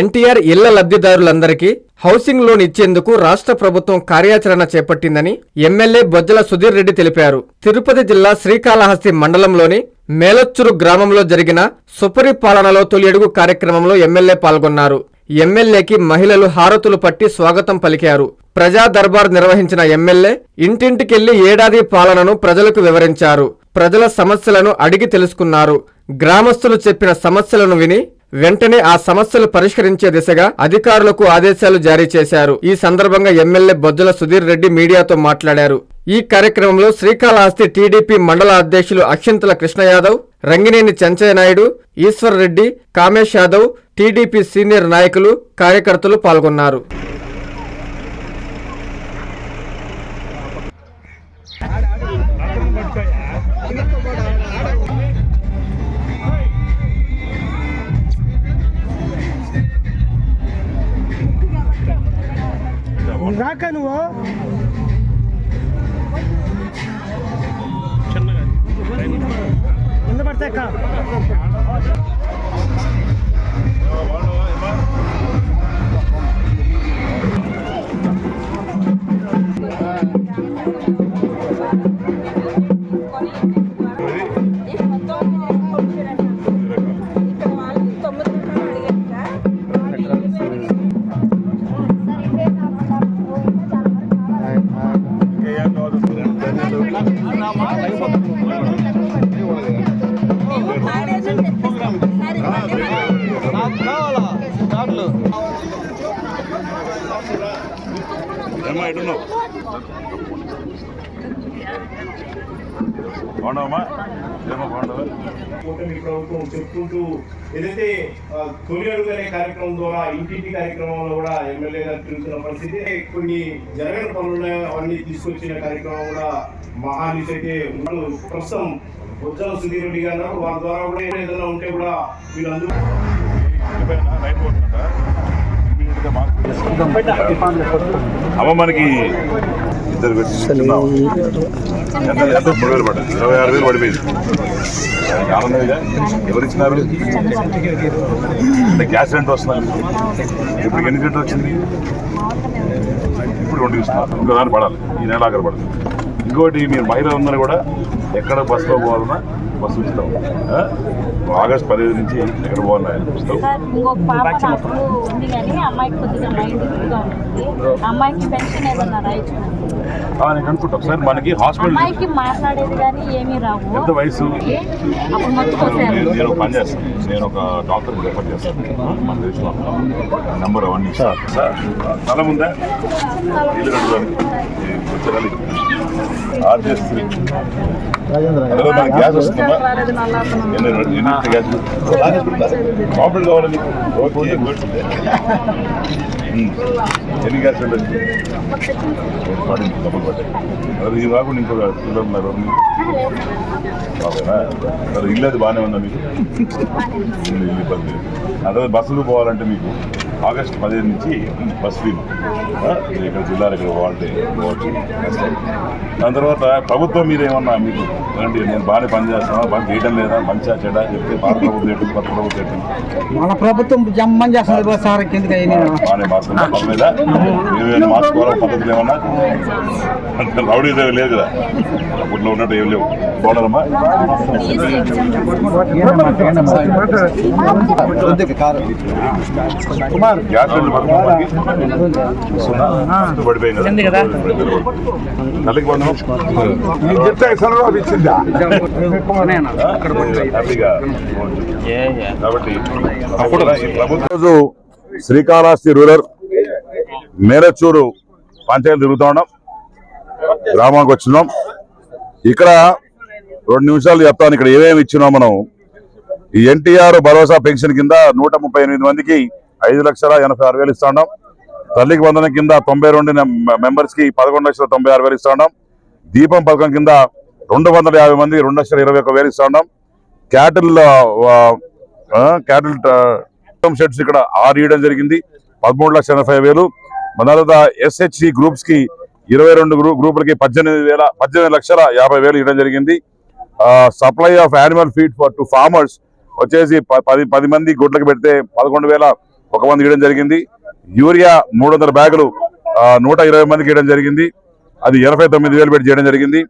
ఎన్టీఆర్ ఇళ్ళ లబ్ధిదారులందరికీ housing loan ఇచ్చేందుకు రాష్ట్ర ప్రభుత్వం కార్యాచరణ చేపట్టిందని ఎమ్మెల్యే బొజ్జల సుధీర్ రెడ్డి తెలిపారు. తిరుపతి జిల్లా శ్రీకాళహస్తి మండలంలోని మేలొచ్చురు గ్రామంలో జరిగిన సుపరి పాలనలో తొలి అడుగు కార్యక్రమంలో ఎమ్మెల్యే పాల్గొన్నారు. ఎమ్మెల్యేకి మహిళలు హారతులు పట్టి స్వాగతం పలికారు. ప్రజా దర్బార్ నిర్వహించిన ఎమ్మెల్యే ఇంటింటికెళ్ళి ఏడాది పాలనను ప్రజలకు వివరించారు. ప్రజల సమస్యలను అడిగి తెలుసుకున్నారు. గ్రామస్తులు చెప్పిన సమస్యలను విని వెంటనే ఆ సమస్యలు పరిష్కరించే దిశగా అధికారులకు ఆదేశాలు జారీ చేశారు. ఈ సందర్భంగా ఎమ్మెల్యే బొజ్జల సుధీర్ రెడ్డి మీడియాతో మాట్లాడారు. ఈ కార్యక్రమంలో శ్రీకాళహస్తి టీడీపీ మండల అధ్యక్షులు అక్షింతల కృష్ణ యాదవ్ రంగినేని చెంచయ్య నాయుడు ఈశ్వర్ రెడ్డి కామేష్ యాదవ్ టీడీపీ సీనియర్ నాయకులు కార్యకర్తలు పాల్గొన్నారు. కింద పడితే ఏమో బాగుండవా కూటమి ప్రభుత్వం చెప్పుకుంటూ ఏదైతే తొలి అడుగు అనే కార్యక్రమం ద్వారా ఇంటింటి కార్యక్రమంలో కూడా ఎమ్మెల్యే గారు తిరుగుతున్న పరిస్థితి కొన్ని జరగని పనులు ఉన్నాయి, అవన్నీ తీసుకొచ్చిన కార్యక్రమం కూడా మహానీస్ అయితే ఉన్నారు. ప్రస్తుతం బొజ్జల సుధీర్ రెడ్డి గారు. వారి ద్వారా కూడా ఏదైనా ఉంటే కూడా వీళ్ళందరూ ఇంటిపైన అమ్మ మనకి ఇద్దరు పెట్టి ఎంత మూడు వేలు పడ్డది ఇరవై ఆరు వేలు పడిపోయింది. ఆనందమిగా ఎవరు ఇచ్చినారు? అంటే గ్యాస్ రెంట్ వస్తున్నారు ఇప్పుడు ఎన్ని రెంట్ వచ్చింది? ఇప్పుడు రెండు ఇస్తున్నారు ఇంకో దాన్ని పడాలి. ఈ నెల ఆఖరి పడాలి. ఇంకోటి మీరు మహిళలు అందరూ కూడా ఎక్కడ బస్సులో పోవాలన్నా బస్సు ఇస్తాం. ఆగస్ట్ పదిహేను నుంచి ఎక్కడ పోవాలన్నా సార్ నేను అనుకుంటా ఒకసారి మనకి హాస్పిటల్ అమ్మాయికి మాట్లాడేది కానీ ఏమీ రావు. ఎంత వయసు? నేను ఒక పని చేస్తాను నేను ఒక డాక్టర్ రెఫర్ చేస్తాను. మన తెలిసిన నెంబర్ అవన్నీ ఇస్తాను. సార్ స్థలం ఉందా ఇల్లు కట్టుకోవాలి కూర్చోవాలి ఆరు చేస్తుంది గ్యాస్ వస్తుందా? ఎన్ని గ్యాస్ కాంప్లీట్ కావాలి నీకు? ఓకే. Good um. ఎన్ని గ్యాస్ ఉంటుంది పడింది డబ్బులు పడ్డాయి అది ఇది కాకుండా ఇంకొక పిల్లలు ఉన్నారు. ఇల్లు అది బాగానే ఉందా మీకు? ఇల్లు ఇబ్బంది అదే బస్సులు పోవాలంటే మీకు? ఆగస్ట్ పదిహేను నుంచి బస్ ఫ్రీ ఆ, మీరు ఇక్కడ జిల్లాలు ఇక్కడ పోవాలంటే పోవచ్చు దాని తర్వాత ప్రభుత్వం మీద ఏమన్నా మీకు ఏంటి నేను బాగానే పని చేస్తాను పని చేయడం లేదా మంచిగా చెడ చెప్తే పాత ప్రభుత్వం ఏంటి కొత్త ప్రభుత్వం ఏంటి మన ప్రభుత్వం జమ్మని చేస్తుంది సార్ బాగానే మార్చుకుంటా పని మీద ఏమైనా మార్చుకోవాలా పద్ధతులు ఏమన్నా అంటే రౌడీస్ ఏమీ లేదు కదా అప్పట్లో ఉన్నట్టు ఏం లేవు బాగున్నారమ్మా గ్యాస్ కాబట్టి రోజు శ్రీకాళహస్తి రూరల్ మేరచూరు పంచాయతీ తిరుగుతా ఉన్నాం. గ్రామానికి వచ్చినాం. ఇక్కడ రెండు నిమిషాలు చెప్తాను ఇక్కడ ఏమేమి ఇచ్చినాం మనం. ఈ ఎన్టీఆర్ భరోసా పెన్షన్ కింద నూట ముప్పై ఎనిమిది మందికి ఐదు లక్షల ఎనభై ఆరు వేలు ఇస్తాం తల్లికి వందన కింద తొంభై రెండు మెంబర్స్కి పదకొండు లక్షల తొంభై ఆరు వేలు ఇస్తాం దీపం పథకం కింద రెండు వందల యాభై మంది రెండు లక్షల ఇరవై ఒక్క వేలు ఇస్తాం క్యాటిల్ క్యాటిల్ షెడ్స్ ఇక్కడ ఆరు ఇవ్వడం జరిగింది. పదమూడు లక్షల ఎనభై వేలు. మన తర్వాత ఎస్హెచ్సి గ్రూప్స్కి ఇరవై రెండు గ్రూ గ్రూపులకి పద్దెనిమిది వేల పద్దెనిమిది లక్షల యాభై వేలు ఇవ్వడం జరిగింది. Supply of animal feed for to farmers వచ్చేసి ప- పది పది మంది గుడ్లకు పెడితే పదకొండు వేల ఒక మంది ఇవ్వడం జరిగింది. యూరియా మూడు వందల బ్యాగులు నూట ఇరవై మందికి ఇవ్వడం జరిగింది. అది ఇరవై తొమ్మిది వేలు పెట్టి చేయడం జరిగింది.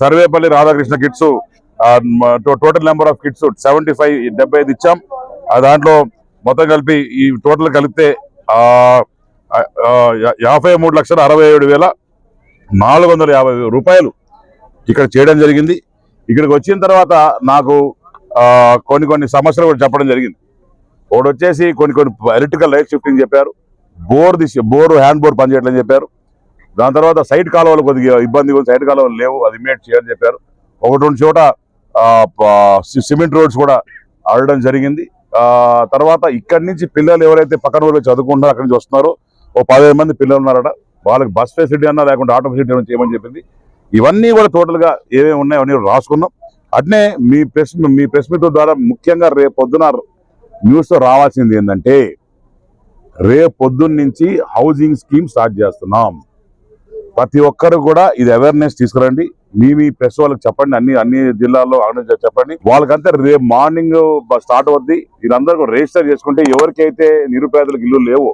Sarvepalli Radhakrishna kits total number of kits seventy five డెబ్బై ఐదు ఇచ్చాం. దాంట్లో మొత్తం కలిపి ఈ టోటల్ కలిపితే యా- యాభై మూడు లక్షల అరవై ఏడు వేల నాలుగు వందల యాభై రూపాయలు ఇక్కడ చేయడం జరిగింది. ఇక్కడికి వచ్చిన తర్వాత నాకు కొన్ని కొన్ని సమస్యలు కూడా చెప్పడం జరిగింది. ఒకటి వచ్చేసి కొన్ని కొన్ని ఎలక్ట్రికల్ లైట్ షిఫ్టింగ్ చెప్పారు. బోర్ తీసి బోర్ హ్యాండ్ బోర్ పనిచేయట్లని చెప్పారు. దాని తర్వాత సైడ్ కాలువలు కొద్దిగా ఇబ్బంది ఉంది. సైడ్ కాలువలు లేవు అది ఇమేట్ చేయాలని చెప్పారు. ఒకటి రెండు చోట సి- సిమెంట్ రోడ్స్ కూడా ఆడడం జరిగింది. తర్వాత ఇక్కడి నుంచి పిల్లలు ఎవరైతే పక్కన ఊళ్ళో చదువుకుంటున్నారో అక్కడి నుంచి వస్తున్నారో ఓ పదిహేను మంది పిల్లలు ఉన్నారట. వాళ్ళకి బస్ ఫెసిలిటీ అన్నా లేకుంటే ఆటో ఫెసిలిటీ అన్నా చేయమని చెప్పింది. ఇవన్నీ కూడా టోటల్గా ఏమేమి ఉన్నాయో అన్నీ రాసుకున్నాం. అట్నే మీ ప్రెస్ మీ ప్రెస్ మీట్ ద్వారా ముఖ్యంగా రేపు పొద్దున న్యూస్లో రావాల్సింది ఏంటంటే రేపు పొద్దున్న నుంచి హౌసింగ్ స్కీమ్ స్టార్ట్ చేస్తున్నాం. ప్రతి ఒక్కరు కూడా ఇది అవేర్నెస్ తీసుకురండి. మీ మీ ప్రెస్ వాళ్ళకి చెప్పండి. అన్ని అన్ని జిల్లాల్లో ఆర్గనైజ్ చెప్పండి. వాళ్ళకంతా రేపు మార్నింగ్ స్టార్ట్ అవుద్ది. వీళ్ళందరూ కూడా రిజిస్టర్ చేసుకుంటే ఎవరికైతే నిరుపేదలకు ఇల్లు లేవు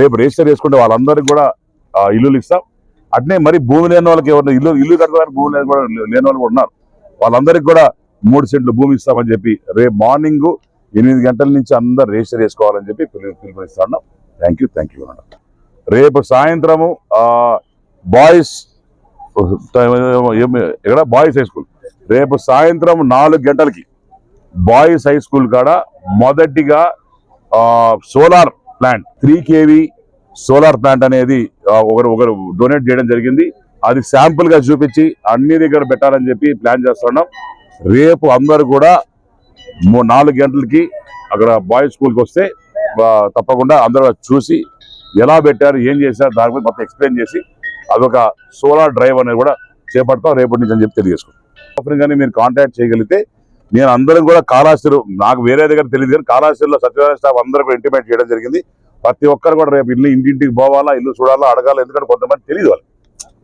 రేపు రిజిస్టర్ చేసుకుంటే వాళ్ళందరికీ కూడా ఇల్లులు ఇస్తాం. అట్నే మరి భూమి లేని వాళ్ళకి ఎవరు ఇల్లు ఇల్లు కట్టుకోవడానికి భూమి లేని కూడా లేని వాళ్ళు కూడా ఉన్నారు. వాళ్ళందరికీ కూడా మూడు సెంట్లు భూమి ఇస్తామని చెప్పి రేపు మార్నింగ్ ఎనిమిది గంటల నుంచి అందరు రిజిస్టర్ చేసుకోవాలని చెప్పి పిలుపునిస్తా ఉన్నాం. థ్యాంక్ యూ థ్యాంక్ యూ అన్న రేపు సాయంత్రము బాయ్స్ ఇక్కడ బాయ్స్ హై స్కూల్ రేపు సాయంత్రం నాలుగు గంటలకి బాయ్స్ హై స్కూల్ కాడ మొదటిగా solar plant three KV solar plant అనేది ఒకరు ఒకరు డొనేట్ చేయడం జరిగింది. అది శాంపుల్గా చూపించి అన్ని దగ్గర పెట్టాలని చెప్పి ప్లాన్ చేస్తున్నాం రేపు అందరు కూడా మూ- నాలుగు గంటలకి అక్కడ బాయ్స్ స్కూల్కి వస్తే తప్పకుండా అందరూ చూసి ఎలా పెట్టారు ఏం చేశారు దాని గురించి మొత్తం ఎక్స్ప్లెయిన్ చేసి అదొక సోలార్ డ్రైవ్ అనేది కూడా చేపడతాం రేపటి నుంచి అని చెప్పి తెలియజేసుకుంటాం కానీ మీరు కాంటాక్ట్ చేయగలిగితే నేను అందరం కూడా కాళాశ్రు నాకు వేరే దగ్గర తెలియదు కానీ కాళాశ్రులో సత్యనారాయణ స్టాఫ్ అందరూ కూడా ఇంటిమేట్ చేయడం జరిగింది. ప్రతి ఒక్కరు కూడా రేపు ఇల్లు ఇంటింటికి పోవాలా ఇల్లు చూడాలా అడగాలా ఎందుకంటే కొంతమంది తెలియదు వాళ్ళు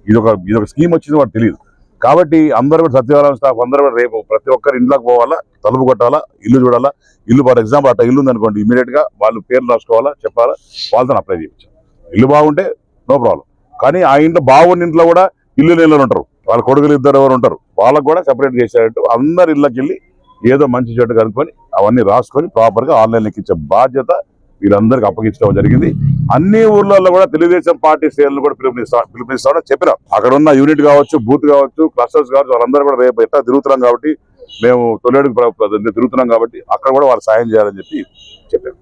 ఇది ఒక ఇది ఒక స్కీమ్ వచ్చింది వాడు తెలియదు. కాబట్టి అందరూ కూడా సత్యనారాయణ స్టాఫ్ అందరూ కూడా రేపు ప్రతి ఒక్కరు ఇంట్లోకి పోవాలా? తలుపు కొట్టాలా? ఇల్లు చూడాలా? ఇల్లు ఫర్ ఎగ్జాంపుల్ అట్లా ఇల్లు ఉందనుకోండి ఇమీడియట్గా వాళ్ళు పేర్లు రాసుకోవాలా చెప్పాలా? వాళ్ళతో అప్లై చేయించాలి ఇల్లు బాగుంటే నో ప్రాబ్లం కానీ ఆ ఇంట్లో బాగున్న ఇంట్లో కూడా ఇల్లు నీళ్ళు ఉంటారు. వాళ్ళ కొడుకులు ఇద్దరు ఎవరు ఉంటారు. వాళ్ళకు కూడా సెపరేట్ చేసేటట్టు అందరు ఇళ్ళకి వెళ్ళి ఏదో మంచి చెట్టు కనుక్కొని అవన్నీ రాసుకొని ప్రాపర్గా ఆన్లైన్ ఎక్కించే బాధ్యత వీళ్ళందరికీ అప్పగించడం జరిగింది. అన్ని ఊర్లలో కూడా తెలుగుదేశం పార్టీ శ్రేణులు కూడా పిలుపునిస్తా పిలుపునిస్తామని చెప్పినాం. అక్కడ ఉన్న యూనిట్ కావచ్చు బూత్ కావచ్చు క్లస్టర్స్ కావచ్చు వాళ్ళందరూ కూడా రేపు ఎట్లా తిరుగుతున్నాం కాబట్టి మేము తొలేడుకు తిరుగుతున్నాం కాబట్టి అక్కడ కూడా వాళ్ళు సాయం చేయాలని చెప్పి చెప్పారు.